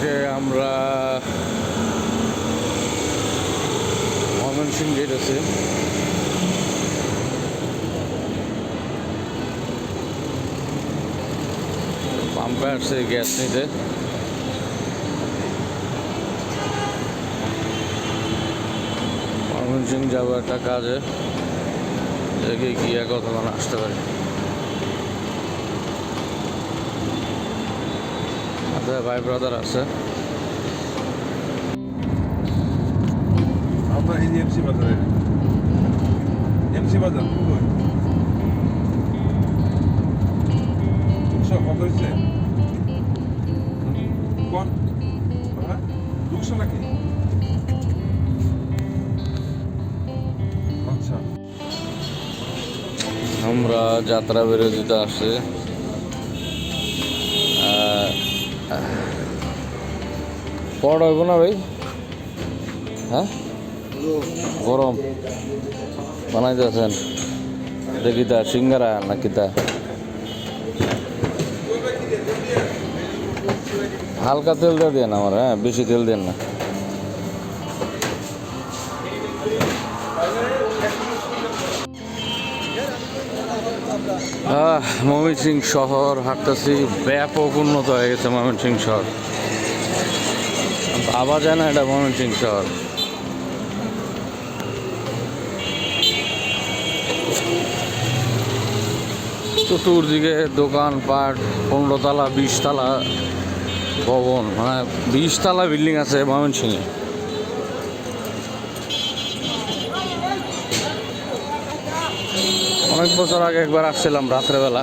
আজকে আমরা ময়মনসিং গেট আছে। পাম্পে আসছে গ্যাস নিতে। ময়মনসিং যাব একটা কাজে। দেখি গিয়ে কতক্ষণ আসতে পারি। আমাদের ভাই ব্রাদার আছে। আমরা এই এমসি বাজারে। এমসি বাজার কই? দুশো কত হয়েছে? কোন? হ্যাঁ? দুশো নাকি? আচ্ছা। আমরা যাত্রা বিরোধিতা আসছে। পড় হইব না ভাই? হ্যাঁ? গরম। বানাইতেছেন। দেখি তা, সিঙ্গারা নাকি তা? হালকা তেল দিয়ে দেন আমার হ্যাঁ? বেশি তেল দেন না। ময়মনসিং শহর হাঁটতেছি, ব্যাপক উন্নত হয়ে গেছে ময়মনসিং শহর। ভাবা যায় না এটা ময়মনসিং শহর। চতুর্দিকে দোকানপাট, পনেরো তালা, বিশ তালা ভবন মানে বিশ তালা বিল্ডিং আছে ময়মনসিংয়ে অনেক বছর আগে একবার আসছিলাম রাত্রেবেলা।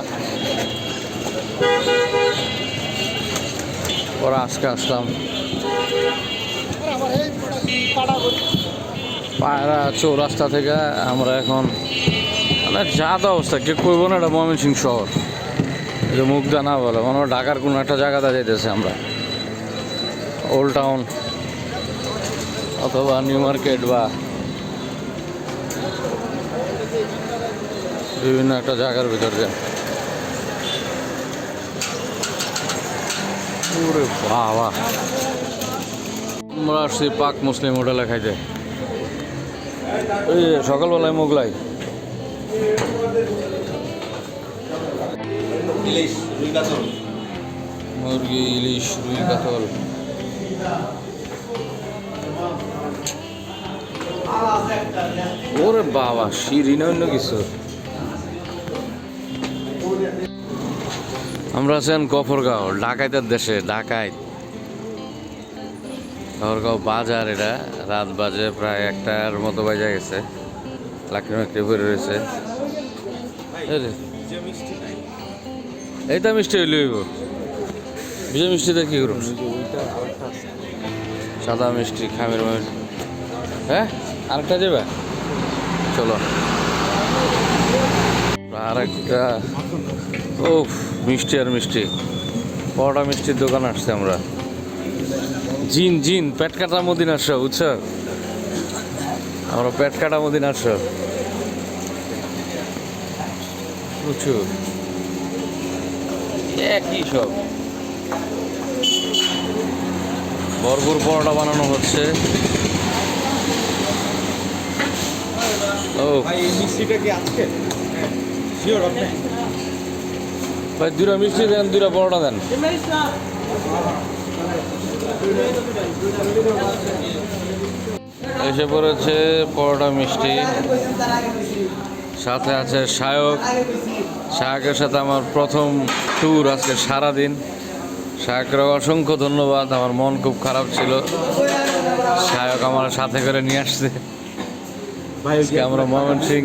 ওরা আজকে আসলাম। পায়রা চৌরাস্তা থেকে আমরা এখন মানে জাত অবস্থা, কে কইব না এটা ময়মনসিং শহর। যে মুগদা না বলে, মনে হয় ঢাকার কোনো একটা জায়গাতে যাইতেছে আমরা। ওল্ড টাউন অথবা নিউ মার্কেট বা বিভিন্ন একটা জায়গার ভিতর দিয়ে। ওরে বাবা। আমরা আসছি পাক মুসলিম হোটেলে খাইতে। এই সকালবেলায় মোগলাই। মুরগি, ইলিশ রুই কাতল। ওরে বাবা, শিরি না অন্য কিছু। আমরা আছেন গফরগাঁও ডাকাইতের দেশে ডাকাইত গফরগাঁও বাজার এটা, রাত বাজে প্রায় একটার মতো বাজে গেছে। লাকড়ি মাকড়ি ভরে রয়েছে। এইটা মিষ্টি হইলে হইব। বিজয় মিষ্টিতে কি করব সাদা মিষ্টি খামের হ্যাঁ? আরেকটা যাবে চলো। আরেকটা। ও মিষ্টি আর মিষ্টি। বড়টা মিষ্টির দোকান আসছে আমরা। জিন জিন, পেট কাটা মদিন আসছো বুঝছ? আমরা পেট কাটা মদিন আসছো প্রচুর। একই সব। ভরপুর পরোটা বানানো হচ্ছে। ও মিষ্টিটা কি আজকে? শিওর আপনি ভাই দুটা মিষ্টি দেন দুটা পরোটা দেন। এসে পড়েছে পরোটা মিষ্টি। সাথে আছে শায়ক। শায়কের সাথে আমার প্রথম ট্যুর আজকে সারাদিন। শায়কের অসংখ্য ধন্যবাদ, আমার মন খুব খারাপ ছিল। শায়ক আমার সাথে করে নিয়ে আসছে। আজকে আমরা ময়মনসিং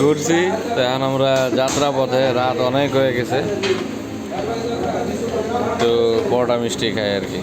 ঘুরছি এখন আমরা যাত্রা পথে রাত অনেক হয়ে গেছে। তো পরোটা মিষ্টি খাই আর কি।